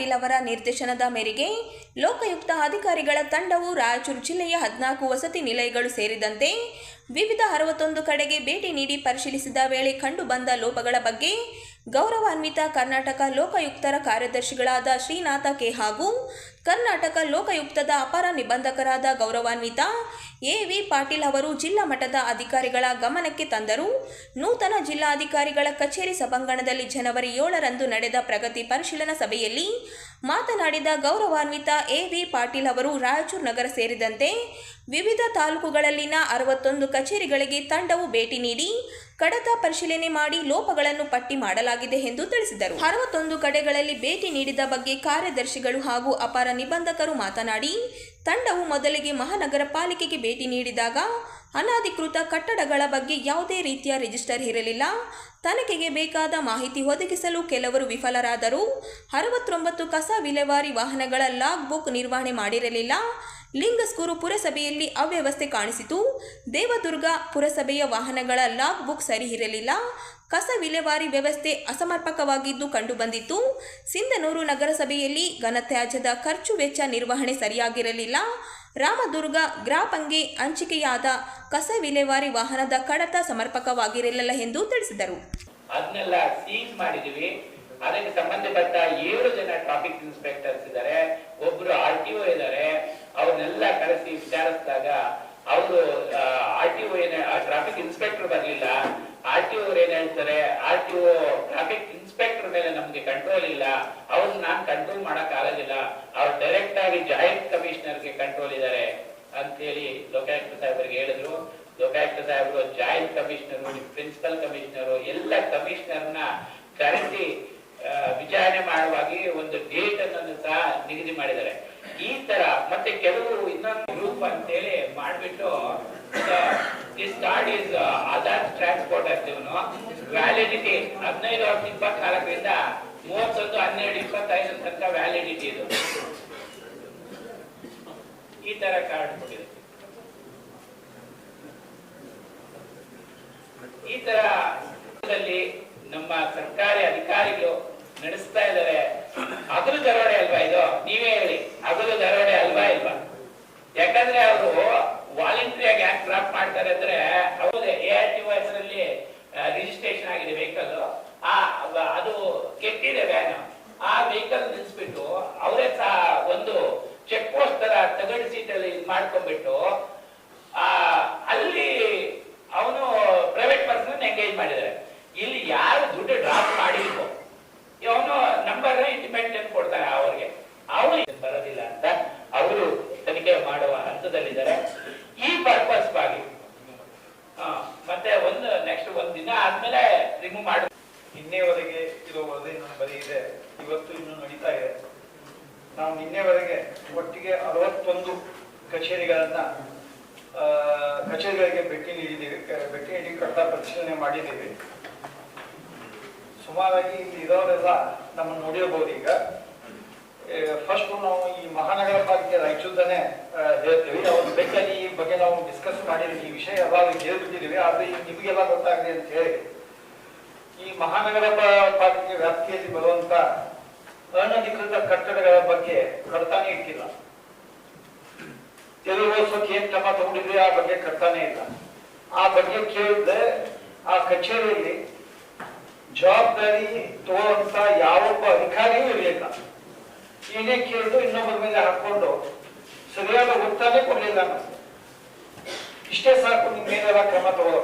ಪಾಟೀಲ್ ಅವರ ನಿರ್ದೇಶನದ ಮೇರೆಗೆ ಲೋಕಾಯುಕ್ತ ಅಧಿಕಾರಿಗಳ ತಂಡವು ರಾಯಚೂರು ಜಿಲ್ಲೆಯ ಹದಿನಾಲ್ಕು ವಸತಿ ನಿಲಯಗಳು ಸೇರಿದಂತೆ ವಿವಿಧ ಅರವತ್ತೊಂದು ಕಡೆಗೆ ಭೇಟಿ ನೀಡಿ ಪರಿಶೀಲಿಸಿದ ವೇಳೆ ಕಂಡುಬಂದ ಲೋಪಗಳ ಬಗ್ಗೆ ಗೌರವಾನ್ವಿತ ಕರ್ನಾಟಕ ಲೋಕಾಯುಕ್ತರ ಕಾರ್ಯದರ್ಶಿಗಳಾದ ಶ್ರೀನಾಥ ಕೆ ಹಾಗೂ ಕರ್ನಾಟಕ ಲೋಕಾಯುಕ್ತದ ಅಪರ ನಿಬಂಧಕರಾದ ಗೌರವಾನ್ವಿತ ಎ ವಿ ಪಾಟೀಲ್ ಅವರು ಜಿಲ್ಲಾ ಮಟ್ಟದ ಅಧಿಕಾರಿಗಳ ಗಮನಕ್ಕೆ ತಂದರು. ನೂತನ ಜಿಲ್ಲಾಧಿಕಾರಿಗಳ ಕಚೇರಿ ಸಭಾಂಗಣದಲ್ಲಿ ಜನವರಿ ಏಳರಂದು ನಡೆದ ಪ್ರಗತಿ ಪರಿಶೀಲನಾ ಸಭೆಯಲ್ಲಿ ಮಾತನಾಡಿದ ಗೌರವಾನ್ವಿತ ಎ ವಿ ಪಾಟೀಲ್ ಅವರು ರಾಯಚೂರು ನಗರ ಸೇರಿದಂತೆ ವಿವಿಧ ತಾಲೂಕುಗಳಲ್ಲಿನ ಅರವತ್ತೊಂದು ಕಚೇರಿಗಳಿಗೆ ತಂಡವು ಭೇಟಿ ನೀಡಿ ಕಡತ ಪರಿಶೀಲನೆ ಮಾಡಿ ಲೋಪಗಳನ್ನು ಪಟ್ಟಿ ಮಾಡಲಾಗಿದೆ ಎಂದು ತಿಳಿಸಿದರು. ಅರವತ್ತೊಂದು ಕಡೆಗಳಲ್ಲಿ ಭೇಟಿ ನೀಡಿದ ಬಗ್ಗೆ ಕಾರ್ಯದರ್ಶಿಗಳು ಹಾಗೂ ಅಪರ ನಿಬಂಧಕರು ಮಾತನಾಡಿ, ತಂಡವು ಮೊದಲಿಗೆ ಮಹಾನಗರ ಪಾಲಿಕೆಗೆ ಭೇಟಿ ನೀಡಿದಾಗ ಅನಧಿಕೃತ ಕಟ್ಟಡಗಳ ಬಗ್ಗೆ ಯಾವುದೇ ರೀತಿಯ ರಿಜಿಸ್ಟರ್ ಇರಲಿಲ್ಲ. ತನಿಖೆಗೆ ಬೇಕಾದ ಮಾಹಿತಿ ಒದಗಿಸಲು ಕೆಲವರು ವಿಫಲರಾದರು. ಅರವತ್ತೊಂಬತ್ತು ಕಸ ವಿಲೇವಾರಿ ವಾಹನಗಳ ಲಾಗ್ ಬುಕ್ ನಿರ್ವಹಣೆ ಮಾಡಿರಲಿಲ್ಲ. ಲಿಂಗಸ್ಕೂರು ಪುರಸಭೆಯಲ್ಲಿ ಅವ್ಯವಸ್ಥೆ ಕಾಣಿಸಿತು. ದೇವದುರ್ಗ ಪುರಸಭೆಯ ವಾಹನಗಳ ಲಾಗ್ ಬುಕ್ ಸರಿ ಇರಲಿಲ್ಲ. ಕಸ ವಿಲೇವಾರಿ ವ್ಯವಸ್ಥೆ ಅಸಮರ್ಪಕವಾಗಿದ್ದು ಕಂಡುಬಂದಿತ್ತು. ಸಿಂಧನೂರು ನಗರಸಭೆಯಲ್ಲಿ ಘನತ್ಯಾಜ್ಯದ ಖರ್ಚು ವೆಚ್ಚ ನಿರ್ವಹಣೆ ಸರಿಯಾಗಿರಲಿಲ್ಲ. ರಾಮದುರ್ಗ ಗ್ರಾಪಂಗೆ ಹಂಚಿಕೆಯಾದ ಕಸ ವಿಲೇವಾರಿ ವಾಹನದ ಕಡತ ಸಮರ್ಪಕವಾಗಿರಲಿಲ್ಲ ಎಂದು ತಿಳಿಸಿದರು. ಅದನ್ನೆಲ್ಲ ಸೀಸ್ ಮಾಡಿದೀವಿ ಅದಕ್ಕೆ ಸಂಬಂಧಪಟ್ಟ ಏಳು ಜನ ಟ್ರಾಫಿಕ್ ಇನ್ಸ್ಪೆಕ್ಟರ್ಸ್ ಇದ್ದಾರೆ. ಒಬ್ರು ಆರ್ ಟಿ ಒ ಇದ್ದಾರೆ. ಅವ್ರನ್ನೆಲ್ಲ ಕರೆಸಿ ವಿಚಾರಿಸಿದಾಗ ಅವರು ಆರ್ ಟಿ ಒ ಏನ ಟ್ರಾಫಿಕ್ ಇನ್ಸ್ಪೆಕ್ಟರ್ ಬರ್ಲಿಲ್ಲ. ಆರ್ ಟಿ ಒ ಏನ್ ಹೇಳ್ತಾರೆ? R T O traffic inspector ಮೇಲೆ ನಮ್ಗೆ ಕಂಟ್ರೋಲ್ ಇಲ್ಲ. ಮಾಡಕ್ ಆಗೋದಿಲ್ಲ. ಅವ್ರು ಡೈರೆಕ್ಟ್ ಆಗಿ ಜಾಯಿಂಟ್ ಕಮಿಷನರ್ಗೆ ಕಂಟ್ರೋಲ್ ಇದ್ದಾರೆ ಅಂತೇಳಿ ಲೋಕಾಯುಕ್ತ ಸಾಹೇಬರಿಗೆ ಹೇಳಿದ್ರು. ಲೋಕಾಯುಕ್ತ ಸಾಹೇಬರು ಜಾಯಿಂಟ್ ಕಮಿಷನರ್ ಪ್ರಿನ್ಸಿಪಲ್ ಕಮಿಷನರ್ ಎಲ್ಲ ಕಮಿಷನರ್ನ ಕರೆಸಿ ವಿಚಾರಣೆ ಮಾಡುವಾಗಿ ಒಂದು ಡೇಟ್ ಅನ್ನು ಸಹ ನಿಗದಿ ಮಾಡಿದ್ದಾರೆ. ಈ ತರ ಮತ್ತೆ ಕೆಲವು ಇನ್ನೊಂದು ಗ್ರೂಪ್ ಅಂತೇಳಿ ಮಾಡ್ಬಿಟ್ಟು this card is Aadhaar transport ಅಂತೀವನು validity ಹದಿನೈದು ವರ್ಷ ಇಪ್ಪತ್ನಾಲ್ಕರಿಂದ ಮೂವತ್ತೊಂದು, ಹನ್ನೆರಡು, ಇಪ್ಪತ್ತೈದು ತನಕ ವ್ಯಾಲಿಡಿಟಿ ಇದು. ಈ ತರ ಕಾರ್ಡ್ ಕೊಟ್ಟಿದೆ ಈ ತರದಲ್ಲಿ ನಮ್ಮ ಸರ್ಕಾರಿ ಅಧಿಕಾರಿಗಳು ನಡೆಸ್ತಾ ಇದ್ದಾರೆ. ಅದ್ರ ದರೋಡೆ ಅಲ್ವಾ ಇದು? ನೀವೇ ಹೇಳಿ ಅದರ ದರೋಡೆ ಅಲ್ವಾ ಇಲ್ವಾ? ಯಾಕಂದ್ರೆ ಅವರು ವಾಲಂಟ್ರಿಯಾಗಿ ಯಾಕೆ ಡ್ರಾಪ್ ಮಾಡ್ತಾರೆ ಅಂದ್ರೆ ಹೌದೇ ಎ ಆರ್ ಟಿ ಹೆಸರಲ್ಲಿ ರಿಜಿಸ್ಟ್ರೇಷನ್ ಆಗಿದೆ ವೆಹಿಕಲ್ ಆ ಅದು ಕೆಟ್ಟಿದೆ ವ್ಯಾನ್ ಆ ವೆಹಿಕಲ್ ನಿಲ್ಸ್ಬಿಟ್ಟು ಅವರೇ ಒಂದು ಚೆಕ್ ಪೋಸ್ಟ್ ತರ ತಗಡಿಸಿ ಮಾಡ್ಕೊಂಡ್ಬಿಟ್ಟು ಆ ಅಲ್ಲಿ ಅವನು ಪ್ರೈವೇಟ್ ಪರ್ಸನ್ ಎಂಗೇಜ್ ಮಾಡಿದ್ದಾರೆ ಇಲ್ಲಿ ಯಾರು ದುಡ್ಡು ಡ್ರಾಪ್ ಮಾಡಿಲ್ವೋ ಅವನು ನಂಬರ್ ಇಂಟಿಮೇಟ್ ಕೊಡ್ತಾರೆ ಅವ್ರಿಗೆ ಅವನು ಬರೋದಿಲ್ಲ ಅಂತ ಅವರು ತನಿಖೆ ಮಾಡುವ ಹಂತದಲ್ಲಿದ್ದಾರೆ ಈ ಪರ್ಪಸ್ಗಾಗಿ ಆ, ಮತ್ತೆ ಒಂದು ನೆಕ್ಸ್ಟ್ ಒಂದ್ ದಿನ ಆದ್ಮೇಲೆ ರಿಮೂವ್ ಮಾಡಿ ನಿನ್ನೆವರೆಗೆ ಇರೋ ವರದಿ ನನ್ನ ಬಳಿ ಇದೆ ಇವತ್ತು ಇನ್ನು ನಡೀತಾ ಇದೆ ನಾವು ನಿನ್ನೆವರೆಗೆ ಒಟ್ಟಿಗೆ ಅರವತ್ತೊಂದು ಕಚೇರಿಗಳನ್ನ ಆ, ಕಚೇರಿಗಳಿಗೆ ಭೇಟಿ ನೀಡಿದ್ದೀವಿ ಕ- ಭೇಟಿ ನೀಡಿ ಕಟ್ಟ ಪರಿಶೀಲನೆ ಮಾಡಿದ್ದೀವಿ ಸುಮಾರಾಗಿ ಇಲ್ಲಿ ಇರೋರೆಲ್ಲ ನಮ್ಮನ್ನು ನೋಡಿರ್ಬೋದು ಈಗ. ಫಸ್ಟ್ ನಾವು ಈ ಮಹಾನಗರ ಪಾಲಿಕೆ ರಾಯಚೂರ್ದನೆ ಆ, ಹೇಳ್ತೀವಿ. ಅವ್ರ ಬೇಕಾಗಿ ಈ ಬಗ್ಗೆ ನಾವು ಡಿಸ್ಕಸ್ ಮಾಡಿದ್ವಿ ಈ ವಿಷಯ ಎಲ್ಲ ಹೇಳ್ಬಿಟ್ಟಿದ್ದೀವಿ ಆದ್ರೆ ನಿಮಗೆಲ್ಲ ಗೊತ್ತಾಗಲಿ ಅಂತ ಹೇಳಿ. ಈ ಮಹಾನಗರ ಪಾಲಿಕೆ ವ್ಯಾಪ್ತಿಯಲ್ಲಿ ಬರುವಂತ ಅನಧಿಕೃತ ಕಟ್ಟಡಗಳ ಬಗ್ಗೆ ಕಡ್ತಾನೆ ಇಟ್ಟಿಲ್ಲ. ತೆರಿಗೆ ವರ್ಷಕ್ಕೆ ಏನ್ ಕ್ರಮ ತಗೊಂಡಿದ್ರೆ ಆ ಬಗ್ಗೆ ಕಟ್ತಾನೆ ಇಲ್ಲ. ಆ ಬಗ್ಗೆ ಕೇಳಿದ್ರೆ ಆ ಕಚೇರಿಯಲ್ಲಿ ಜವಾಬ್ದಾರಿ ತಗೊಳ್ಳುವಂತ ಯಾವೊಬ್ಬ ಅಧಿಕಾರಿಯೂ ಇರಲಿಲ್ಲ. ಏನೇ ಕೇಳಿದ್ರು ಇನ್ನೊಬ್ಬರ ಮೇಲೆ ಹಾಕೊಂಡು ಸರಿಯಾದ ಉತ್ತರನೇ ಕೊಡಲಿಲ್ಲ ಇಷ್ಟೇ ಸಾಕು ನಿಮ್ ಮೇಲೆಲ್ಲ ಕ್ರಮ ತಗೋ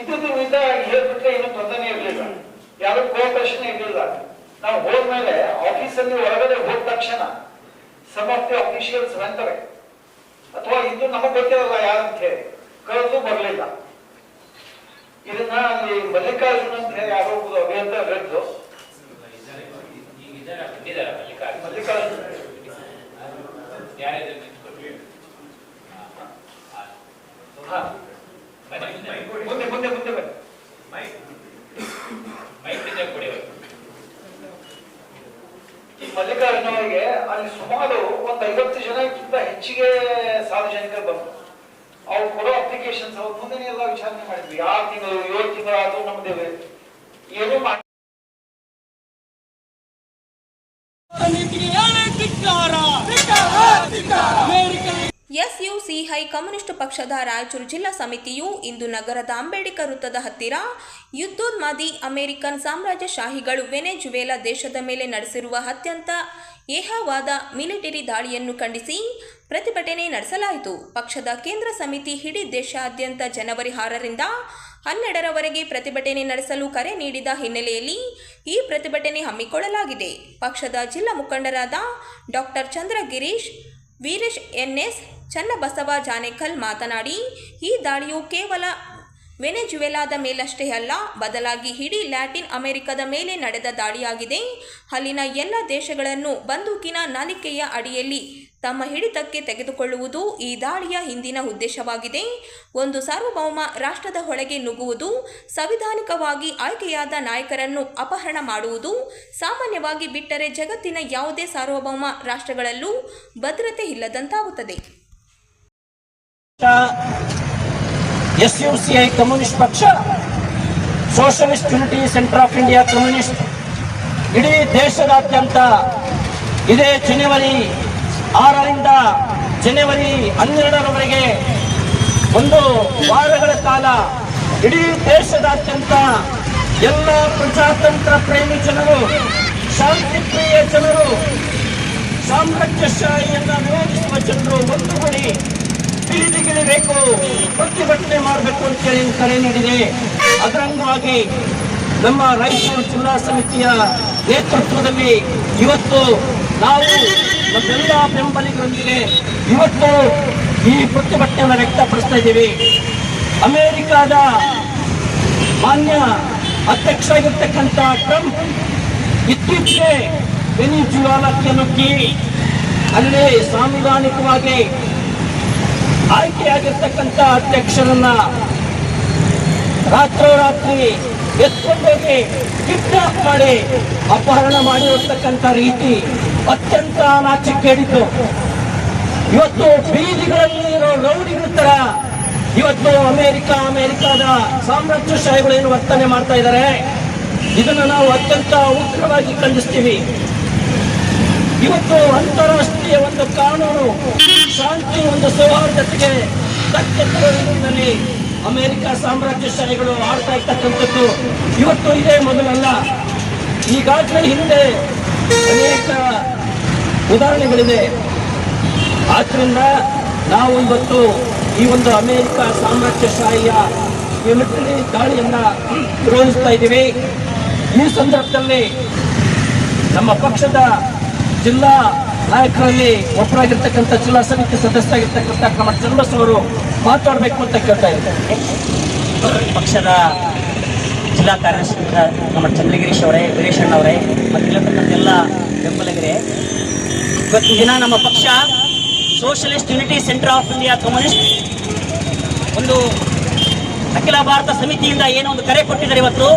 ಇದ್ರದ್ದು ವಿರುದ್ಧ ಹೇಳ್ಬಿಟ್ರೆ ಏನು ತೊಂದರೆ ಇರಲಿಲ್ಲ. ಯಾರು ಕೋಪರೇಷನ್ ಇರಲಿಲ್ಲ. ನಾವು ಹೋದ್ಮೇಲೆ ಆಫೀಸಲ್ಲಿ ಒಳಗಡೆ ಹೋದ ತಕ್ಷಣ ಸಮ್ ಆಫ್ ದಿ ಅಫಿಷಿಯಲ್ಸ್ ಬಂತಾರೆ ಅಥವಾ ಇದು ನಮಗ್ ಗೊತ್ತಿರಲ್ಲ ಯಾರಂತ ಹೇಳಿ ಕರೆದು ಬರಲಿಲ್ಲ. ಇದನ್ನ ಅಲ್ಲಿ ಮಲ್ಲಿಕಾರ್ಜುನ ಅಂತ ಹೇಳಿ ಯಾರೋ ಒಬ್ರು ಅಭಿಯಂತರ ಹೇಳಿದ್ರು. ಮುಂದೆ. ಮುಂದೆ ಮುಂದೆ ಬನ್ನಿ. ಮಲ್ಲಿಕಾರ್ಜುನ ಅವರಿಗೆ ಅಲ್ಲಿ ಸುಮಾರು ಒಂದ್ ಐವತ್ತು ಜನಕ್ಕಿಂತ ಹೆಚ್ಚಿಗೆ ಸಾರ್ವಜನಿಕರು ಬಂದರು. ಅವ್ರು ಕೊಡೋ ಅಪ್ಲಿಕೇಶನ್ ಅಪ್ಲಿಕೇಶನ್ಸ್ ಅವ್ರ ಮುಂದೆ ಎಲ್ಲ ವಿಚಾರಣೆ ಮಾಡಿದ್ವಿ. ಆರು ತಿಂಗಳು, ಏಳು ತಿಂಗಳು ಆದ್ರೂ ನಮ್ದು ಏನೂ ಮಾಡಿ ಎಸ್ಯುಸಿಐ ಕಮ್ಯುನಿಸ್ಟ್ ಪಕ್ಷದ ರಾಯಚೂರು ಜಿಲ್ಲಾ ಸಮಿತಿಯು ಇಂದು ನಗರದ ಅಂಬೇಡ್ಕರ್ ವೃತ್ತದ ಹತ್ತಿರ ಯುದ್ಧೋನ್ಮಾದಿ ಅಮೆರಿಕನ್ ಸಾಮ್ರಾಜ್ಯಶಾಹಿಗಳು ವೆನೆಜುವೆಲಾ ದೇಶದ ಮೇಲೆ ನಡೆಸಿರುವ ಅತ್ಯಂತ ಏಹವಾದ ಮಿಲಿಟರಿ ದಾಳಿಯನ್ನು ಖಂಡಿಸಿ ಪ್ರತಿಭಟನೆ ನಡೆಸಲಾಯಿತು. ಪಕ್ಷದ ಕೇಂದ್ರ ಸಮಿತಿ ಇಡೀ ದೇಶಾದ್ಯಂತ ಜನವರಿ ಆರರಿಂದ ಹನ್ನೆರಡರವರೆಗೆ ಪ್ರತಿಭಟನೆ ನಡೆಸಲು ಕರೆ ನೀಡಿದ ಹಿನ್ನೆಲೆಯಲ್ಲಿ ಈ ಪ್ರತಿಭಟನೆ ಹಮ್ಮಿಕೊಳ್ಳಲಾಗಿದೆ. ಪಕ್ಷದ ಜಿಲ್ಲಾ ಮುಖಂಡರಾದ doctor Chandra Girish Veeresh, N S, Channabasava, Janekal ಮಾತನಾಡಿ, ಈ ದಾಳಿಯು ಕೇವಲ ವೆನೆಜುವೆಲಾದ ಮೇಲಷ್ಟೇ ಅಲ್ಲ, ಬದಲಾಗಿ ಇಡೀ ಲ್ಯಾಟಿನ್ ಅಮೆರಿಕದ ಮೇಲೆ ನಡೆದ ದಾಳಿಯಾಗಿದೆ. ಅಲ್ಲಿನ ಎಲ್ಲ ದೇಶಗಳನ್ನು ಬಂದೂಕಿನ ನಾಲಿಕೆಯ ಅಡಿಯಲ್ಲಿ ತಮ್ಮ ಹಿಡಿತಕ್ಕೆ ತೆಗೆದುಕೊಳ್ಳುವುದು ಈ ದಾಳಿಯ ಹಿಂದಿನ ಉದ್ದೇಶವಾಗಿದೆ. ಒಂದು ಸಾರ್ವಭೌಮ ರಾಷ್ಟ್ರದ ಹೊಳೆಗೆ ನುಗ್ಗುವುದು, ಸಂವಿಧಾನಿಕವಾಗಿ ಆಯ್ಕೆಯಾದ ನಾಯಕರನ್ನು ಅಪಹರಣ ಮಾಡುವುದು, ಸಾಮಾನ್ಯವಾಗಿ ಬಿಟ್ಟರೆ ಜಗತ್ತಿನ ಯಾವುದೇ ಸಾರ್ವಭೌಮ ರಾಷ್ಟ್ರಗಳಲ್ಲೂ ಭದ್ರತೆ ಇಲ್ಲದಂತಾಗುತ್ತದೆ. ಎಸ್ಯುಸಿಐ ಕಮ್ಯುನಿಸ್ಟ್ ಪಕ್ಷ, socialist centre of India communist, ಇಡೀ ದೇಶದಾದ್ಯಂತ ಇದೇ ಜನವರಿ ಆರರಿಂದ ಜನವರಿ ಹನ್ನೆರಡರವರೆಗೆ ಒಂದು ವಾರಗಳ ಕಾಲ ಇಡೀ ದೇಶದಾದ್ಯಂತ ಎಲ್ಲ ಪ್ರಜಾತಂತ್ರ ಪ್ರೇಮಿ ಜನರು, ಶಾಂತಿ ಪ್ರಿಯ ಜನರು, ಸಾಮ್ರಾಜ್ಯಶಾಹಿಯನ್ನು ವಿರೋಧಿಸುವ ಜನರು ಒಂದುಗೂಡಿ ಬೀದಿಗಿಳಿಬೇಕು ಪ್ರತಿಭಟನೆ ಮಾಡಬೇಕು ಅಂತೇಳಿ ಕರೆ ನೀಡಿದೆ. ಅದರ ಅಂಗವಾಗಿ ನಮ್ಮ ರಾಯಚೂರು ಜಿಲ್ಲಾ ಸಮಿತಿಯ ನೇತೃತ್ವದಲ್ಲಿ ಇವತ್ತು ನಾವು ನಮ್ಮೆಲ್ಲ ಬೆಂಬಲಿಗರೊಂದಿಗೆ ಇವತ್ತು ಈ ಪ್ರತಿಭಟನೆಯನ್ನು ವ್ಯಕ್ತಪಡಿಸ್ತಾ ಇದ್ದೀವಿ. ಅಮೆರಿಕಾದ ಮಾನ್ಯ ಅಧ್ಯಕ್ಷ ಆಗಿರ್ತಕ್ಕಂಥ ಟ್ರಂಪ್ ಇತ್ತೀಚೆಗೆ ವೆನಿಜುವಾಲಕ್ಕೆ ನುಗ್ಗಿ ಅಲ್ಲಿ ಸಾಂವಿಧಾನಿಕವಾಗಿ ಆಯ್ಕೆಯಾಗಿರ್ತಕ್ಕಂಥ ಅಧ್ಯಕ್ಷರನ್ನ ರಾತ್ರೋರಾತ್ರಿ ಎತ್ಕೊಂಡೋಗಿ ಕಿಡ್ನಾಪ್ ಮಾಡಿ ಅಪಹರಣ ಮಾಡಿರತಕ್ಕಂಥ ರೀತಿ ಅತ್ಯಂತ ನಾಚಿಕೆಡಿತು ಇವತ್ತು ಬೀದಿಗಳಲ್ಲಿ ಇರೋ ರೌಡಿಗಳ ತರ ಇವತ್ತು ಅಮೆರಿಕ, ಅಮೆರಿಕಾದ ಸಾಮ್ರಾಜ್ಯಶಾಹಿಗಳು ಏನು ವರ್ತನೆ ಮಾಡ್ತಾ ಇದ್ದಾರೆ. ಇದನ್ನು ನಾವು ಅತ್ಯಂತ ಉಗ್ರವಾಗಿ ಖಂಡಿಸ್ತೀವಿ. ಇವತ್ತು ಅಂತಾರಾಷ್ಟ್ರೀಯ ಒಂದು ಕಾನೂನು, ಶಾಂತಿ, ಒಂದು ಸೌಹಾರ್ದತೆಗೆ ತಕ್ಕ ರೀತಿಯಲ್ಲಿ ಅಮೆರಿಕ ಸಾಮ್ರಾಜ್ಯಶಾಹಿಗಳು ಆಡ್ತಾ ಇರ್ತಕ್ಕಂಥದ್ದು ಇವತ್ತು ಇದೇ ಮೊದಲಲ್ಲ. ಈಗಾಗಲೇ ಹಿಂದೆ ಅನೇಕ ಉದಾಹರಣೆಗಳಿದೆ. ಆದ್ರಿಂದ ನಾವು ಇವತ್ತು ಈ ಒಂದು ಅಮೆರಿಕ ಸಾಮ್ರಾಜ್ಯಶಾಹಿಯ ಮಿಲಿಟರಿ ದಾಳಿಯನ್ನ ವಿರೋಧಿಸ್ತಾ ಇದ್ದೀವಿ. ಈ ಸಂದರ್ಭದಲ್ಲಿ ನಮ್ಮ ಪಕ್ಷದ ಜಿಲ್ಲಾ ನಾಯಕರಲ್ಲಿ ಒಬ್ಬರಾಗಿರ್ತಕ್ಕಂಥ ಜಿಲ್ಲಾ ಸಮಿತಿ ಸದಸ್ಯರಾಗಿರ್ತಕ್ಕಂಥ ಕ್ರಮ ಚಂದ್ರಸ್ ಅವರು ಮಾತಾಡಬೇಕು ಅಂತ ಕೇಳ್ತಾ ಇದ್ದಾರೆ ಪಕ್ಷದ ಜಿಲ್ಲಾ ಕಾರ್ಯದರ್ಶಿ ನಮ್ಮ ಚಂದ್ರಗಿರೀಶ್ ಅವರೇ, ವೀರೇಶ್ ಅವರೇ, ಮತ್ತು ಎಲ್ಲ ಬೆಂಬಲಿಗರೇ. ಇವತ್ತಿನ ದಿನ ನಮ್ಮ ಪಕ್ಷ socialist unity centre of India communist ಒಂದು ಅಖಿಲ ಭಾರತ ಸಮಿತಿಯಿಂದ ಏನೋ ಒಂದು ಕರೆ ಕೊಟ್ಟಿದ್ದಾರೆ ಇವತ್ತು.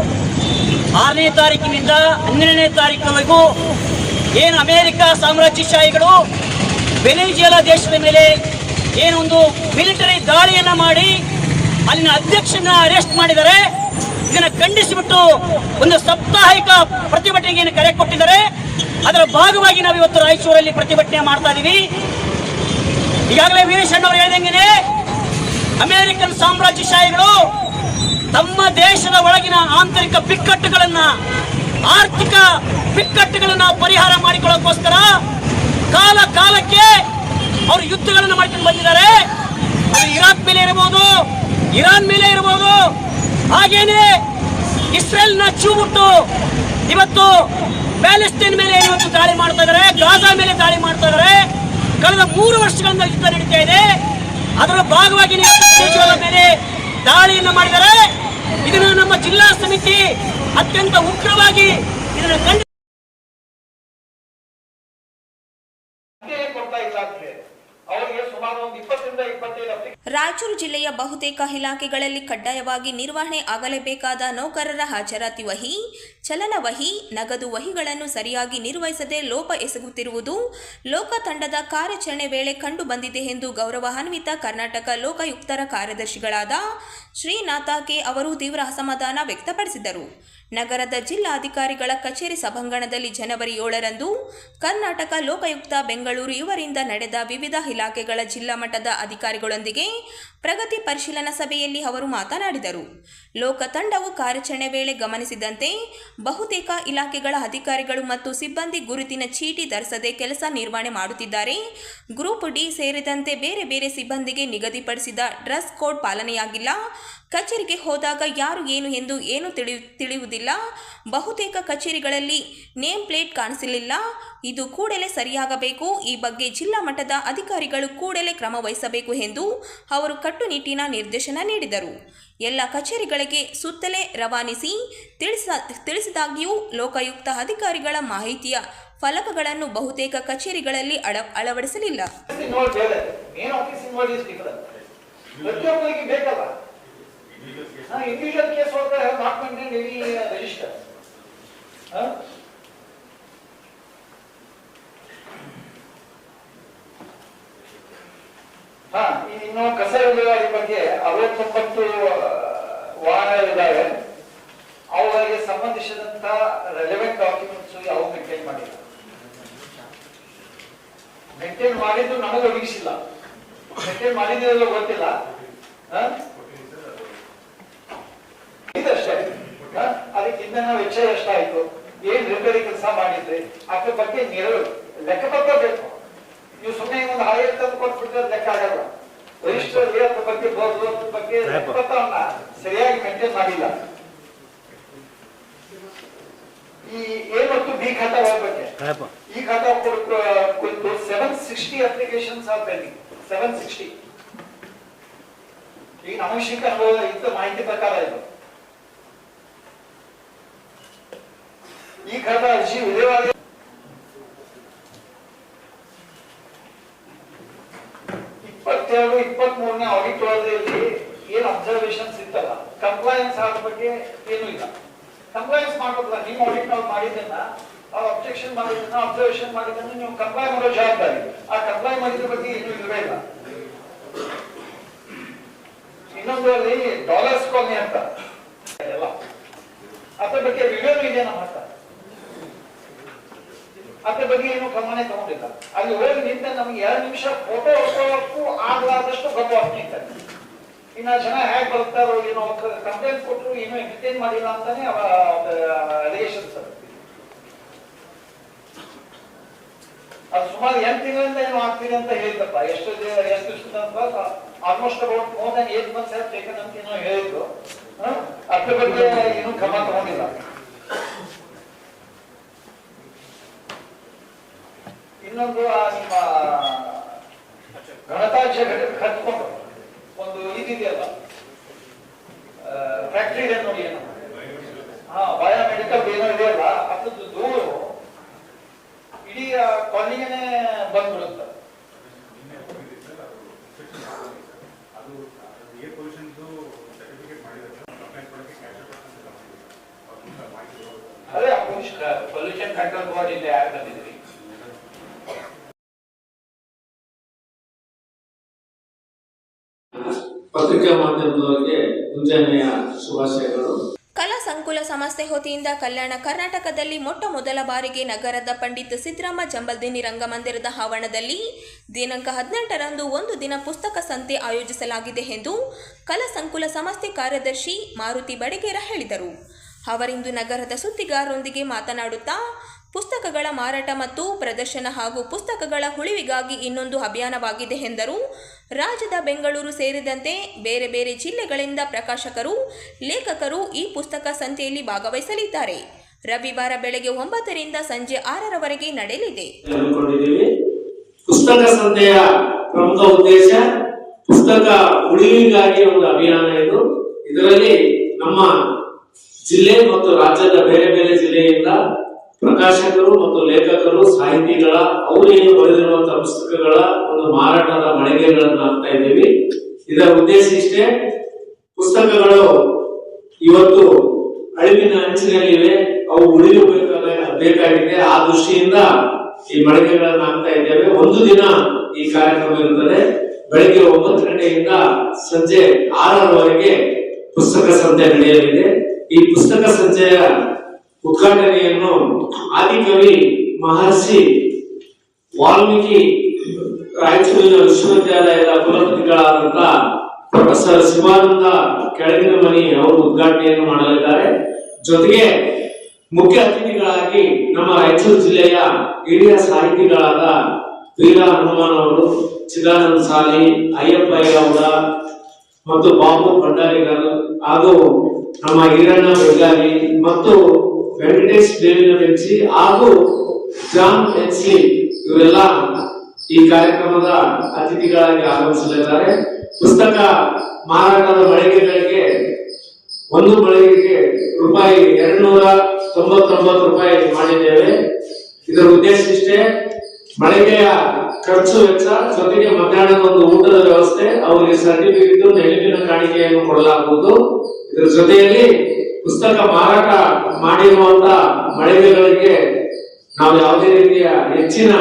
ಆರನೇ ತಾರೀಕಿನಿಂದ ಹನ್ನೆರಡನೇ ತಾರೀಕಿನವರೆಗೂ ಏನು ಅಮೆರಿಕ ಸಾಮ್ರಾಜ್ಯಶಾಹಿಗಳು ವೆನೆಜುವೆಲಾ ದೇಶದ ಮೇಲೆ ಏನೊಂದು ಮಿಲಿಟರಿ ದಾಳಿಯನ್ನ ಮಾಡಿ ಅಲ್ಲಿನ ಅಧ್ಯಕ್ಷನ ಅರೆಸ್ಟ್ ಮಾಡಿದರೆ, ಇದನ್ನ ಖಂಡಿಸಿಬಿಟ್ಟು ಒಂದು ಸಾಪ್ತಾಹಿಕ ಪ್ರತಿಭಟನೆಗೆ ಕರೆ ಕೊಟ್ಟಿದ್ದಾರೆ, ಅದರ ಭಾಗವಾಗಿ ನಾವು ಇವತ್ತು ರಾಯಚೂರಲ್ಲಿ ಪ್ರತಿಭಟನೆ ಮಾಡ್ತಾ ಇದೀವಿ. ಈಗಾಗಲೇ ವೀರೇಶಣ್ಣ ಅವರು ಹೇಳಿದಂಗೆ ಅಮೆರಿಕನ್ ಸಾಮ್ರಾಜ್ಯಶಾಹಿಗಳು ತಮ್ಮ ದೇಶದ ಒಳಗಿನ ಆಂತರಿಕ ಬಿಕ್ಕಟ್ಟುಗಳನ್ನ, ಆರ್ಥಿಕ ಬಿಕ್ಕಟ್ಟುಗಳನ್ನ ಪರಿಹಾರ ಮಾಡಿಕೊಳ್ಳೋಕ್ಕೋಸ್ಕರ ಕಾಲ ಕಾಲಕ್ಕೆ ಅವರು ಯುದ್ಧಗಳನ್ನು ಮಾಡ್ಕೊಂಡು ಬಂದಿದ್ದಾರೆ. ಅದು ಇರಾಕ್ ಮೇಲೆ ಇರಬಹುದು ಇರಾನ್ ಮೇಲೆ ಇರಬಹುದು ಹಾಗೇನೆ ಇಸ್ರೇಲ್ನ ಚೂಬಿಟ್ಟು ಇವತ್ತು ಪ್ಯಾಲೆಸ್ತೀನ್ ಮೇಲೆ ಇವತ್ತು ದಾಳಿ ಮಾಡ್ತಾ ಇದ್ದಾರೆ, ಗಾಜಾ ಮೇಲೆ ದಾಳಿ ಮಾಡ್ತಾ ಇದ್ದಾರೆ. ಕಳೆದ ಮೂರು ವರ್ಷಗಳಿಂದ ಯುದ್ಧ ನಡೀತಾ ಇದೆ. ಅದರ ಭಾಗವಾಗಿ ಮೇಲೆ ದಾಳಿಯನ್ನು ಮಾಡಿದ್ದಾರೆ ಇದನ್ನು ನಮ್ಮ ಜಿಲ್ಲಾ ಸಮಿತಿ ಅತ್ಯಂತ ಉಗ್ರವಾಗಿ ಇದನ್ನು ಖಂಡಿಸಿ ಕೊಡ್ತಾ ಇಲ್ಲ ಅಂತ ಹೇಳಿ ಅವರಿಗೆ ಸುಮಾರು ಒಂದು ಇಪ್ಪತ್ತರಿಂದ ಇಪ್ಪತ್ತೈದು ಅಪ್ಲಿಕೇಶನ್ ರಾಯಚೂರು ಜಿಲ್ಲೆಯ ಬಹುತೇಕ ಇಲಾಖೆಗಳಲ್ಲಿ ಕಡ್ಡಾಯವಾಗಿ ನಿರ್ವಹಣೆ ಆಗಲೇಬೇಕಾದ ನೌಕರರ ಹಾಜರಾತಿ ವಹಿ, ಚಲನ ವಹಿ, ನಗದು ವಹಿಗಳನ್ನು ಸರಿಯಾಗಿ ನಿರ್ವಹಿಸದೆ ಲೋಪ ಎಸಗುತ್ತಿರುವುದು ಲೋಕ ತಂಡದ ಕಾರ್ಯಾಚರಣೆ ವೇಳೆ ಕಂಡು ಬಂದಿದೆ ಎಂದು ಗೌರವಾನ್ವಿತ ಕರ್ನಾಟಕ ಲೋಕಾಯುಕ್ತರ ಕಾರ್ಯದರ್ಶಿಗಳಾದ ಶ್ರೀನಾಥ ಕೆ ಅವರು ತೀವ್ರ ಅಸಮಾಧಾನ ವ್ಯಕ್ತಪಡಿಸಿದರು. ನಗರದ ಜಿಲ್ಲಾಧಿಕಾರಿಗಳ ಕಚೇರಿ ಸಭಾಂಗಣದಲ್ಲಿ ಜನವರಿ ಏಳರಂದು ಕರ್ನಾಟಕ ಲೋಕಾಯುಕ್ತ ಬೆಂಗಳೂರು ಇವರಿಂದ ನಡೆದ ವಿವಿಧ ಇಲಾಖೆಗಳ ಜಿಲ್ಲಾ ಮಟ್ಟದ ಅಧಿಕಾರಿಗಳೊಂದಿಗೆ ಪ್ರಗತಿ ಪರಿಶೀಲನಾ ಸಭೆಯಲ್ಲಿ ಅವರು ಮಾತನಾಡಿದರು. ಲೋಕ ತಂಡವು ಕಾರ್ಯಾಚರಣೆ ವೇಳೆ ಗಮನಿಸಿದಂತೆ ಬಹುತೇಕ ಇಲಾಖೆಗಳ ಅಧಿಕಾರಿಗಳು ಮತ್ತು ಸಿಬ್ಬಂದಿ ಗುರುತಿನ ಚೀಟಿ ಧರಿಸದೆ ಕೆಲಸ ನಿರ್ವಹಣೆ ಮಾಡುತ್ತಿದ್ದಾರೆ. ಗ್ರೂಪ್ ಡಿ ಸೇರಿದಂತೆ ಬೇರೆ ಬೇರೆ ಸಿಬ್ಬಂದಿಗೆ ನಿಗದಿಪಡಿಸಿದ ಡ್ರೆಸ್ ಕೋಡ್ ಪಾಲನೆಯಾಗಿಲ್ಲ. ಕಚೇರಿಗೆ ಹೋದಾಗ ಯಾರು ಏನು ಎಂದು ಏನು ತಿಳಿ ತಿಳಿಯುವುದಿಲ್ಲ. ಬಹುತೇಕ ಕಚೇರಿಗಳಲ್ಲಿ ನೇಮ್ ಪ್ಲೇಟ್ ಕಾಣಿಸಲಿಲ್ಲ. ಇದು ಕೂಡಲೇ ಸರಿಯಾಗಬೇಕು. ಈ ಬಗ್ಗೆ ಜಿಲ್ಲಾ ಮಟ್ಟದ ಅಧಿಕಾರಿಗಳು ಕೂಡಲೇ ಕ್ರಮ ವಹಿಸಬೇಕು ಎಂದು ಅವರು ಕಟ್ಟುನಿಟ್ಟಿನ ನಿರ್ದೇಶನ ನೀಡಿದರು. ಎಲ್ಲ ಕಚೇರಿಗಳಿಗೆ ಸುತ್ತಲೇ ರವಾನಿಸಿ ತಿಳಿಸ, ತಿಳಿಸಿದಾಗ್ಯೂ ಲೋಕಾಯುಕ್ತ ಅಧಿಕಾರಿಗಳ ಮಾಹಿತಿಯ ಫಲಕಗಳನ್ನು ಬಹುತೇಕ ಕಚೇರಿಗಳಲ್ಲಿ ಅಳ, ಅಳವಡಿಸಲಿಲ್ಲ. ಇಂಡಿವಿಜುವಲ್ ಕೇಸ್ ಹೋದ್ರೆ ನಾಟ್ ರಿಜಿಸ್ಟರ್ ಹಾ? ಇನ್ನು ಕಸ ವಿಲೇವಾರಿ ಬಗ್ಗೆ ಅರವತ್ತೊಂಬತ್ತು ವಾಹನಗಳಿದ್ದಾವೆ ಅವುಗಳಿಗೆ ಸಂಬಂಧಿಸಿದಂತ ರೆಲೆವೆಂಟ್ ಡಾಕ್ಯುಮೆಂಟ್ಸ್ ಯಾವ ಮೇಂಟೈನ್ ಮಾಡಿಲ್ಲ. ಮೇಂಟೈನ್ ಮಾಡಿದ್ದು ನಮಗೆ ಒದಗಿಸಿಲ್ಲ ಮೇಂಟೈನ್ ಮಾಡಿದ್ರೆಲ್ಲ ಗೊತ್ತಿಲ್ಲ ಹ? ಇದಷ್ಟೇ ಹ? ಅದಕ್ಕೆ ಇಂಧನ ವೆಚ್ಚ ಎಷ್ಟಾಯ್ತು? ಏನ್ ರಿಪೇರಿ ಕೆಲಸ ಮಾಡಿದ್ರಿ? ಅದ್ರ ಬಗ್ಗೆ ನೆರಳು ಲೆಕ್ಕಪತ್ರ ಬೇಕು ನೀವು ಸುಮ್ಮನೆ ಒಂದು ಹಳೆ ತಂದು ಕೊಟ್ಬಿಟ್ರೆ ಲೆಕ್ಕ ಆಗಲ್ಲ. ರಿಜಿಸ್ಟರ್ ಅದ್ರ ಬಗ್ಗೆ ಬೋರ್ಡು ಅದ್ರ ಬಗ್ಗೆ ಲೆಕ್ಕಪತ್ರವನ್ನ ಸರಿಯಾಗಿ ಮೇಂಟೈನ್ ಮಾಡಿಲ್ಲ. ಈ ಎ ಮತ್ತು ಬಿ ಖಾತಾಗಳ ಬಗ್ಗೆ. ಈ ಖಾತಾ ಕುರಿತು seven sixty applications are pending seven sixty ಈಗ ನಮಗೆ ಶೀಘ್ರ ಇದ್ದ ಮಾಹಿತಿ ಪ್ರಕಾರ ಇದು. ಈ ಅರ್ಜಿ ವಿಲೇವಾರಿ ಇಪ್ಪತ್ತೆರಡು ಇಪ್ಪತ್ತ್ ಮೂರನೇ ಆಡಿಟ್ ವರದಿಯಲ್ಲಿ ಏನು ಅಬ್ಸರ್ವೇಷನ್ಸ್ ಇತ್ತಲ್ಲ? ಕಂಪ್ಲೈನ್ಸ್ ಆದ ಬಗ್ಗೆ ಏನು ಇಲ್ಲ. ಕಂಪ್ಲೈನ್ಸ್ ಮಾಡ್ಬೇಕಲ್ಲ, ನಿಮ್ಮ ಆಡಿಟ್ ನಾವು ಮಾಡಿದ್ದನ್ನ ಅವ್ರು ಅಬ್ಜೆಕ್ಷನ್ ಮಾಡಿದ್ದನ್ನ ಅಬ್ಸರ್ವೇಷನ್ ಮಾಡಿದ್ದನ್ನ ನೀವು ಕಂಪ್ಲೈ ಮಾಡೋ ಜವಾಬ್ದಾರಿ. ಆ ಕಂಪ್ಲೈ ಮಾಡಿದ್ರ ಬಗ್ಗೆ ಏನು ಇಲ್ಲವೇ ಇಲ್ಲ. ಇನ್ನೊಂದು ಅಲ್ಲಿ ಡಾಲರ್ಸ್ ಕಾಲನಿ ಅಂತ ಅದ್ರ ಬಗ್ಗೆ ವಿಡಿಯೋ ಇದೆ ನಮ್ಮ ಹತ್ರ. ಅದ್ರ ಬಗ್ಗೆ ಏನು ಗಮನ ತಗೊಂಡಿಲ್ಲ ಅಲ್ಲಿ ಹೋಗಿ ನಿಂತ ನಮ್ಗೆ ಎರಡು ನಿಮಿಷ ಫೋಟೋ ಹೊಡ್ಕೊಳ್ಳೋಕ್ಕೂ ಆಗ್ಲಾದಷ್ಟು ಗೊತ್ತಾಗ್ತಿದ್ದಾರೆ ಇನ್ನ ಜನ ಹೇಗ್ ಬರ್ತಾರೋ ಏನೋ ಕಂಪ್ಲೇಂಟ್ ಕೊಟ್ಟರು ಏನೋ ಎಂಟರ್ಟೈನ್ ಮಾಡಿಲ್ಲ ಅಂತಾನೆ ಅಲಿಗೇಷನ್ಸ್ ಅದು ಸುಮಾರು ಎಂಟು ತಿಂಗಳಿಂದ ಏನು ಆಗ್ತಿದೆ ಅಂತ ಹೇಳಿದಪ್ಪ ಎಷ್ಟು ಎಷ್ಟು ಅಂತ almost about more than eight months ಅಂತ ಏನೋ ಹೇಳಿದ್ರು? ಅದ್ರ ಬಗ್ಗೆ ಏನು ಕ್ರಮ ತಗೊಂಡಿಲ್ಲ. ಇನ್ನೊಂದು ಆ ನಿಮ್ಮ ಗಣತಾಂಶ ಘಟಕ ಕಟ್ಕೊಂಡು ಒಂದು ಇದಿದೆಯಲ್ಲ ಫ್ಯಾಕ್ಟ್ರಿ ಇದೆ ನೋಡಿ ಏನು. ಹಾ ಬಯೋಮೆಡಿಕಲ್ ಏನೋ ಇದೆಯಲ್ಲ, ಅದ್ರದ್ದು ದೂರು ಇಡೀ ಬಂದ್ಬಿಡುತ್ತೆ ಕ್ಯಾಶ್ ಅವ್ರ ಮಾಹಿತಿ ಅದೇ ಪೊಲ್ಯೂಷನ್ ಕಂಟ್ರೋಲ್ ಬೋರ್ಡ್ ಇಲ್ಲಿ ಯಾರು ಬಂದಿದ್ರಿ ಪತ್ರಿಕಾ ಮಾಧ್ಯಮದವರಿಗೆ ಮುಂಜಾನೆಯ ಶುಭಾಶಯಗಳು. ಕಲಾ ಸಂಕುಲ ಸಂಸ್ಥೆ ಹೊತಿಯಿಂದ ಕಲ್ಯಾಣ ಕರ್ನಾಟಕದಲ್ಲಿ ಮೊಟ್ಟ ಮೊದಲ ಬಾರಿಗೆ ನಗರದ ಪಂಡಿತ್ ಸಿದ್ದರಾಮ ಜಂಬಲ್ದಿನಿ ರಂಗಮಂದಿರದ ಆವರಣದಲ್ಲಿ ದಿನಾಂಕ ಹದಿನೆಂಟರಂದು ಒಂದು ದಿನ ಪುಸ್ತಕ ಸಂತೆ ಆಯೋಜಿಸಲಾಗಿದೆ ಎಂದು ಕಲಾ ಸಂಕುಲ ಸಂಸ್ಥೆ ಕಾರ್ಯದರ್ಶಿ ಮಾರುತಿ ಬಡಿಗೇರ ಹೇಳಿದರು. ಅವರಿಂದು ನಗರದ ಸುದ್ದಿಗಾರರೊಂದಿಗೆ ಮಾತನಾಡುತ್ತಾ, ಪುಸ್ತಕಗಳ ಮಾರಾಟ ಮತ್ತು ಪ್ರದರ್ಶನ ಹಾಗೂ ಪುಸ್ತಕಗಳ ಉಳಿವಿಗಾಗಿ ಇನ್ನೊಂದು ಅಭಿಯಾನವಾಗಿದೆ ಎಂದರು. ರಾಜ್ಯದ ಬೆಂಗಳೂರು ಸೇರಿದಂತೆ ಬೇರೆ ಬೇರೆ ಜಿಲ್ಲೆಗಳಿಂದ ಪ್ರಕಾಶಕರು, ಲೇಖಕರು ಈ ಪುಸ್ತಕ ಸಂತೆಯಲ್ಲಿ ಭಾಗವಹಿಸಲಿದ್ದಾರೆ. ರವಿವಾರ ಬೆಳಗ್ಗೆ ಒಂಬತ್ತರಿಂದ ಸಂಜೆ ಆರರವರೆಗೆ ನಡೆಯಲಿದೆ. ಪುಸ್ತಕ ಸಂತೆಯ ಪ್ರಮುಖ ಉದ್ದೇಶ ಪುಸ್ತಕ ಉಳಿವಿಗಾಗಿ ಒಂದು ಅಭಿಯಾನ ಇದು. ಇದರಲ್ಲಿ ನಮ್ಮ ಜಿಲ್ಲೆ ಮತ್ತು ರಾಜ್ಯದ ಬೇರೆ ಬೇರೆ ಜಿಲ್ಲೆಯಿಂದ ಪ್ರಕಾಶಕರು ಮತ್ತು ಲೇಖಕರು, ಸಾಹಿತಿಗಳ ಅವರು ಏನು ಬರೆದಿರುವಂತಹ ಪುಸ್ತಕಗಳ ಒಂದು ಮಾರಾಟದ ಮಳಿಗೆಗಳನ್ನು ಹಾಕ್ತಾ ಇದ್ದೀವಿ. ಇದರ ಉದ್ದೇಶ ಇಷ್ಟೇ, ಪುಸ್ತಕಗಳು ಇವತ್ತು ಅಳಿವಿನ ಅಂಚಿನಲ್ಲಿವೆ, ಅವು ಉಳಿಯಬೇಕಾದ ಬೇಕಾಗಿದೆ. ಆ ದೃಷ್ಟಿಯಿಂದ ಈ ಮಳಿಗೆಗಳನ್ನು ಹಾಕ್ತಾ ಇದ್ದೇವೆ. ಒಂದು ದಿನ ಈ ಕಾರ್ಯಕ್ರಮ ಇರುತ್ತದೆ. ಬೆಳಗ್ಗೆ ಒಂಬತ್ತು ಗಂಟೆಯಿಂದ ಸಂಜೆ ಆರರವರೆಗೆ ಪುಸ್ತಕ ಸಂತೆ ನಡೆಯಲಿದೆ. ಈ ಪುಸ್ತಕ ಸಂತೆಯ ಉದ್ಘಾಟನೆಯನ್ನು ಆದಿಕವಿ ಮಹರ್ಷಿ ವಾಲ್ಮೀಕಿ ರಾಯಚೂರಿನ ವಿಶ್ವವಿದ್ಯಾಲಯದ ಕುಲಪತಿಗಳಾದಂತ ಪ್ರೊಫೆಸರ್ ಶಿವಾನಂದ ಕೆಳಗಿನ ಮನಿ ಅವರು ಉದ್ಘಾಟನೆಯನ್ನು ಮಾಡಲಿದ್ದಾರೆ. ಜೊತೆಗೆ ಮುಖ್ಯ ಅತಿಥಿಗಳಾಗಿ ನಮ್ಮ ರಾಯಚೂರು ಜಿಲ್ಲೆಯ ಹಿರಿಯ ಸಾಹಿತಿಗಳಾದ ವೀರ ಹನುಮಾನ್ ಅವರು, ಚಿದಾನಂದ ಸಾಲಿ, ಅಯ್ಯಪ್ಪ ಗೌಡ ಮತ್ತು ಬಾಬು ಭಂಡಾರಿಗರ್ ಹಾಗೂ ನಮ್ಮ ಈರಣ್ಣ ಬೆಳಗಾವಿ ಮತ್ತು ವೆಂಕಟೇಶ್ ದೇವಿನ ಬೆಂಚಿ ಹಾಗೂ ಜಾನ್ ಎನ್ಸಿ ಇವರೆಲ್ಲ ಈ ಕಾರ್ಯಕ್ರಮದ ಅತಿಥಿಗಳಾಗಿ ಆಗಮಿಸಲಿದ್ದಾರೆ. ಪುಸ್ತಕ ಮಾರಾಟದ ಮಳಿಗೆಗಳಿಗೆ ಒಂದು ಮಳಿಗೆಗೆ ರೂಪಾಯಿ ಎರಡ್ನೂರ ತೊಂಬತ್ತೊಂಬತ್ತು ರೂಪಾಯಿ ಮಾಡಿದ್ದೇವೆ. ಇದರ ಉದ್ದೇಶ ಇಷ್ಟೇ, ಮಳಿಗೆಯ ಖರ್ಚು ವೆಚ್ಚ ಜೊತೆಗೆ ಮಧ್ಯಾಹ್ನದ ಒಂದು ಊಟದ ವ್ಯವಸ್ಥೆ, ಅವರಿಗೆ ಸರ್ಟಿಫಿಕೇಟ್ ನೆಲುವಿನ ಕಾಣಿಕೆಯನ್ನು ಕೊಡಲಾಗುವುದು. ಇದರ ಜೊತೆಯಲ್ಲಿ ಪುಸ್ತಕ ಮಾರಾಟ ಮಾಡಿರುವಂತ ಮಳಿಗೆಗಳಿಗೆ ನಾವು ಯಾವುದೇ ರೀತಿಯ ಹೆಚ್ಚಿನ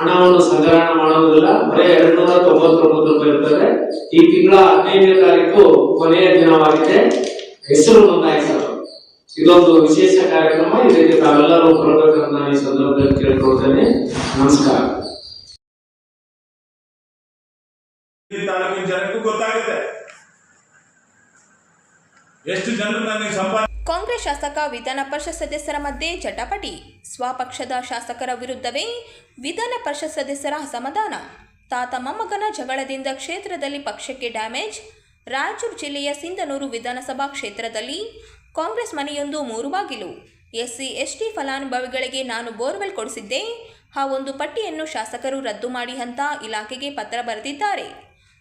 ಹಣವನ್ನು ಸಂಗ್ರಹಣ ಮಾಡುವುದಿಲ್ಲ ಬರೀ ಎರಡ್ ನೂರ ತೊಂಬತ್ತೊಂಬತ್ತು ರೂಪಾಯಿ ಇರ್ತದೆ. ಈ ತಿಂಗಳ ಹದಿನೈದನೇ ತಾರೀಕು ಕೊನೆಯ ದಿನವಾಗಿದೆ. ಹೆಸರು ನೋಂದಾಯಿಸಲು. ಇದೊಂದು ವಿಶೇಷ ಕಾರ್ಯಕ್ರಮ. ಇದಕ್ಕೆ ತಾವೆಲ್ಲರೂ ಬರಬೇಕಂತ ಈ ಸಂದರ್ಭದಲ್ಲಿ ಕೇಳ್ಕೊಳ್ತೇನೆ. ನಮಸ್ಕಾರ. ತಾಲೂಕಿನ ಜನಕ್ಕೂ ಗೊತ್ತಾಗುತ್ತೆ. ಎಷ್ಟು ಜನರು ನನಗೆ ಸಂಪಾದ ಕಾಂಗ್ರೆಸ್ ಶಾಸಕ, ವಿಧಾನ ಪರಿಷತ್ ಸದಸ್ಯರ ಮಧ್ಯೆ ಜಟಾಪಟಿ. ಸ್ವಪಕ್ಷದ ಶಾಸಕರ ವಿರುದ್ಧವೇ ವಿಧಾನ ಪರಿಷತ್ ಸದಸ್ಯರ ಅಸಮಾಧಾನ. ತಾತ ಮೊಮ್ಮಗನ ಜಗಳದಿಂದ ಕ್ಷೇತ್ರದಲ್ಲಿ ಪಕ್ಷಕ್ಕೆ ಡ್ಯಾಮೇಜ್. ರಾಯಚೂರು ಜಿಲ್ಲೆಯ ಸಿಂಧನೂರು ವಿಧಾನಸಭಾ ಕ್ಷೇತ್ರದಲ್ಲಿ ಕಾಂಗ್ರೆಸ್ ಮನೆಯೊಂದು ಮೂರು ಬಾಗಿಲು ಎಸ್ಸಿ, ಎಸ್ಟಿ ಫಲಾನುಭವಿಗಳಿಗೆ ನಾನು ಬೋರ್ವೆಲ್ ಕೊಡಿಸಿದ್ದೆ. ಆ ಒಂದು ಪಟ್ಟಿಯನ್ನು ಶಾಸಕರು ರದ್ದು ಮಾಡಿ ಅಂತ ಇಲಾಖೆಗೆ ಪತ್ರ ಬರೆದಿದ್ದಾರೆ.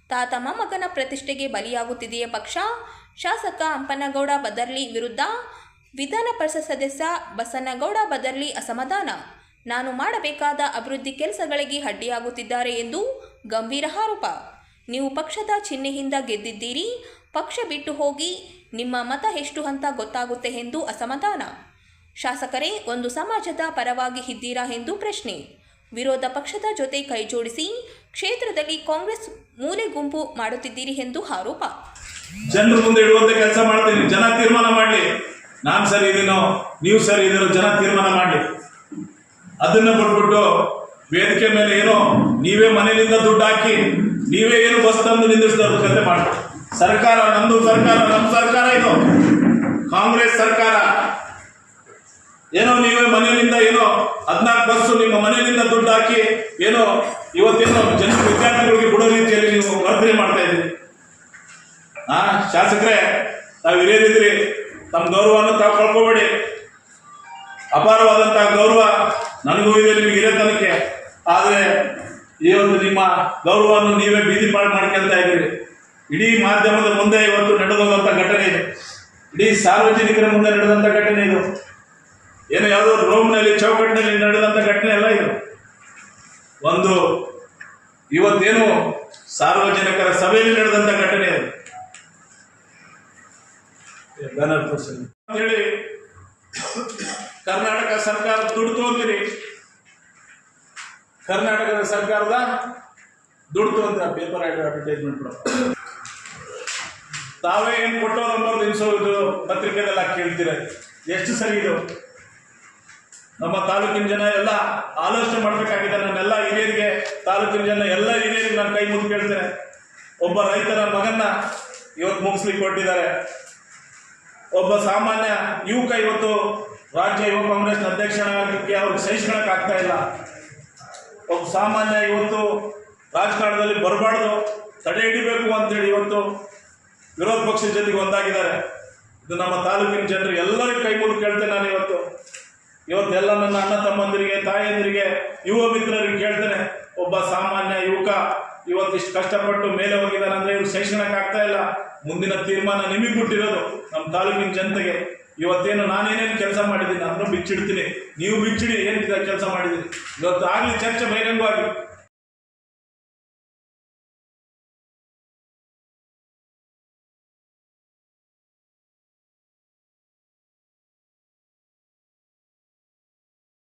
ತಾತ ಮೊಮ್ಮಗನ ಪ್ರತಿಷ್ಠೆಗೆ ಬಲಿಯಾಗುತ್ತಿದೆಯೇ ಪಕ್ಷ? ಶಾಸಕ ಹಂಪನಗೌಡ ಬದರ್ಲಿ ವಿರುದ್ಧ ವಿಧಾನ ಪರಿಷತ್ ಸದಸ್ಯ ಬಸನಗೌಡ ಬದರ್ಲಿ ಅಸಮಾಧಾನ. ನಾನು ಮಾಡಬೇಕಾದ ಅಭಿವೃದ್ಧಿ ಕೆಲಸಗಳಿಗೆ ಅಡ್ಡಿಯಾಗುತ್ತಿದ್ದಾರೆ ಎಂದು ಗಂಭೀರ ಆರೋಪ. ನೀವು ಪಕ್ಷದ ಚಿಹ್ನೆಯಿಂದ ಗೆದ್ದಿದ್ದೀರಿ. ಪಕ್ಷ ಬಿಟ್ಟು ಹೋಗಿ ನಿಮ್ಮ ಮತ ಎಷ್ಟು ಅಂತ ಗೊತ್ತಾಗುತ್ತೆ ಎಂದು ಅಸಮಾಧಾನ. ಶಾಸಕರೇ, ಒಂದು ಸಮಾಜದ ಪರವಾಗಿ ಇದ್ದೀರಾ ಎಂದು ಪ್ರಶ್ನೆ. ವಿರೋಧ ಪಕ್ಷದ ಜೊತೆ ಕೈಜೋಡಿಸಿ ಕ್ಷೇತ್ರದಲ್ಲಿ ಕಾಂಗ್ರೆಸ್ ಮೂಲೆ ಗುಂಪು ಮಾಡುತ್ತಿದ್ದೀರಿ ಎಂದು ಆರೋಪ. ಜನರ ಮುಂದೆ ಇಡುವಂತ ಕೆಲಸ ಮಾಡ್ತೀನಿ. ಜನ ತೀರ್ಮಾನ ಮಾಡಲಿ. ನಾನ್ ಸರಿ ಇದೀನೋ, ನೀವು ಸರಿ ಇದೀನೋ ಜನ ತೀರ್ಮಾನ ಮಾಡಲಿ. ಅದನ್ನ ಬಿಟ್ಬಿಟ್ಟು ವೇದಿಕೆ ಮೇಲೆ ಏನೋ, ನೀವೇ ಮನೆಯಿಂದ ದುಡ್ಡು ಹಾಕಿ, ನೀವೇ ಏನು ಬಸ್ ತಂದು ನಿಂದಿಸಿದ ಕತೆ ಮಾಡಿ ಸರ್ಕಾರ ನಮ್ದು ಸರ್ಕಾರ ನಮ್ಮ ಸರ್ಕಾರ ಇದು. ಕಾಂಗ್ರೆಸ್ ಸರ್ಕಾರ. ಏನೋ ನೀವೇ ಮನೆಯಿಂದ ಏನೋ ಹದಿನಾಲ್ಕು ಬಸ್ಸು ನಿಮ್ಮ ಮನೆಯಿಂದ ದುಡ್ಡು ಹಾಕಿ ಏನೋ ಇವತ್ತೇನೋ ಜನ ವಿದ್ಯಾರ್ಥಿಗಳಿಗೆ ಬಿಡೋ ರೀತಿಯಲ್ಲಿ ನೀವು ವರ್ತನೆ ಮಾಡ್ತಾ ಇದ್ದೀರಿ. ಆ, ಶಾಸಕರೇ, ತಾವು ಹಿರಿಯರಿದ್ರಿ. ತಮ್ಮ ಗೌರವವನ್ನು ತಾವು ಕಳ್ಕೊಬೇಡಿ. ಅಪಾರವಾದಂತಹ ಗೌರವ ನನಗೂ ಇದೆ, ನಿಮಗೆ ಹಿರಿಯತನಕ್ಕೆ ಆದರೆ ಒಂದು ನಿಮ್ಮ ಗೌರವವನ್ನು ನೀವೇ ಬೀದಿ ಪಾಡು ಮಾಡ್ಕೊಳ್ತಾ ಇದ್ದೀರಿ. ಇಡೀ ಮಾಧ್ಯಮದ ಮುಂದೆ ಇವತ್ತು ನಡೆದೋದಂಥ ಘಟನೆ ಇದು. ಇಡೀ ಸಾರ್ವಜನಿಕರ ಮುಂದೆ ನಡೆದಂಥ ಘಟನೆ ಇದು. ಏನು ಯಾವುದೋ ರೋಮ್ನಲ್ಲಿ, ಚೌಕಟ್ಟಿನಲ್ಲಿ ನಡೆದಂಥ ಘಟನೆ ಅಲ್ಲ ಇದು. ಒಂದು ಇವತ್ತೇನು ಸಾರ್ವಜನಿಕರ ಸಭೆಯಲ್ಲಿ ನಡೆದಂಥ ಘಟನೆ ಅದು ಬ್ಯಾನರ್ ತೋರಿಸಿ. ಅಂತ ಹೇಳಿ, ಕರ್ನಾಟಕ ಸರ್ಕಾರ ದುಡ್ಡು ತಗೊಂತೀರಿ ಕರ್ನಾಟಕದ ಸರ್ಕಾರದ ದುಡ್ಡು ತಗೊಂತೀರ ಪೇಪರ್ ಅಡ್ವರ್ಟೈಸ್ಮೆಂಟ್ ತಾವೇ ಏನು ಕೊಟ್ಟೋ ನಂಬರ್ ನಿಲ್ಸೋದು ಪತ್ರಿಕೆದೆಲ್ಲ ಕೇಳ್ತೀರ. ಎಷ್ಟು ಸರಿ ಇದು? ನಮ್ಮ ತಾಲೂಕಿನ ಜನ ಎಲ್ಲ ಆಲೋಚನೆ ಮಾಡಬೇಕಾಗಿದೆ. ನನ್ನೆಲ್ಲ ಹಿರಿಯರಿಗೆ, ತಾಲೂಕಿನ ಜನ ಎಲ್ಲ ಹಿರಿಯರಿಗೆ ನಾನು ಕೈ ಮುಗಿದು ಕೇಳ್ತೇನೆ. ಒಬ್ಬ ರೈತರ ಮಗನ್ನ ಇವತ್ತು ಮುಗಿಸ್ಲಿಕ್ಕೆ ಕೊಟ್ಟಿದ್ದಾರೆ ಒಬ್ಬ ಸಾಮಾನ್ಯ ಯುವಕ ಇವತ್ತು ರಾಜ್ಯ ಯುವ ಕಾಂಗ್ರೆಸ್ನ ಅಧ್ಯಕ್ಷನಾಗಲಿಕ್ಕೆ ಅವ್ರಿಗೆ ಸಹಿಸ್ಕೊಳಕ್ ಆಗ್ತಾ ಇಲ್ಲ. ಒಬ್ಬ ಸಾಮಾನ್ಯ ಇವತ್ತು ರಾಜಕಾರಣದಲ್ಲಿ ಬರಬಾರ್ದು, ತಡೆ ಹಿಡಿಬೇಕು ಅಂತೇಳಿ ಇವತ್ತು ವಿರೋಧ ಪಕ್ಷದ ಜೊತೆಗೆ ಒಂದಾಗಿದ್ದಾರೆ. ಇದು ನಮ್ಮ ತಾಲೂಕಿನ ಜನರು ಎಲ್ಲರಿಗೂ ಕೈ ಮುಗಿದು ಕೇಳ್ತೇನೆ ನಾನು ಇವತ್ತು. ಇವತ್ತೆಲ್ಲ ನನ್ನ ಅಣ್ಣ ತಮ್ಮಂದಿರಿಗೆ, ತಾಯಂದಿರಿಗೆ, ಯುವ ಮಿತ್ರರಿಗೆ ಕೇಳ್ತೇನೆ. ಒಬ್ಬ ಸಾಮಾನ್ಯ ಯುವಕ ಇವತ್ತು ಇಷ್ಟು ಕಷ್ಟಪಟ್ಟು ಮೇಲೆ ಹೋಗಿದ್ದಾನೆ ಅಂದ್ರೆ ಇವ್ರು ಆಗ್ತಾ ಇಲ್ಲ. ಮುಂದಿನ ತೀರ್ಮಾನ ನಿಮಗೆ ಬಿಟ್ಟಿರೋದು ನಮ್ಮ ತಾಲೂಕಿನ ಜನತೆಗೆ. ಇವತ್ತೇನು ನಾನೇನೇನು ಕೆಲಸ ಮಾಡಿದ್ದೀನಿ ಅದನ್ನು ಬಿಚ್ಚಿಡ್ತೀನಿ. ನೀವು ಬಿಚ್ಚಿಡಿ, ಏನು ಕೆಲಸ ಮಾಡಿದ್ದೀನಿ ಇವತ್ತು ಆಗಲಿ ಚರ್ಚೆ ಬಹಿರಂಗವಾಗಿ.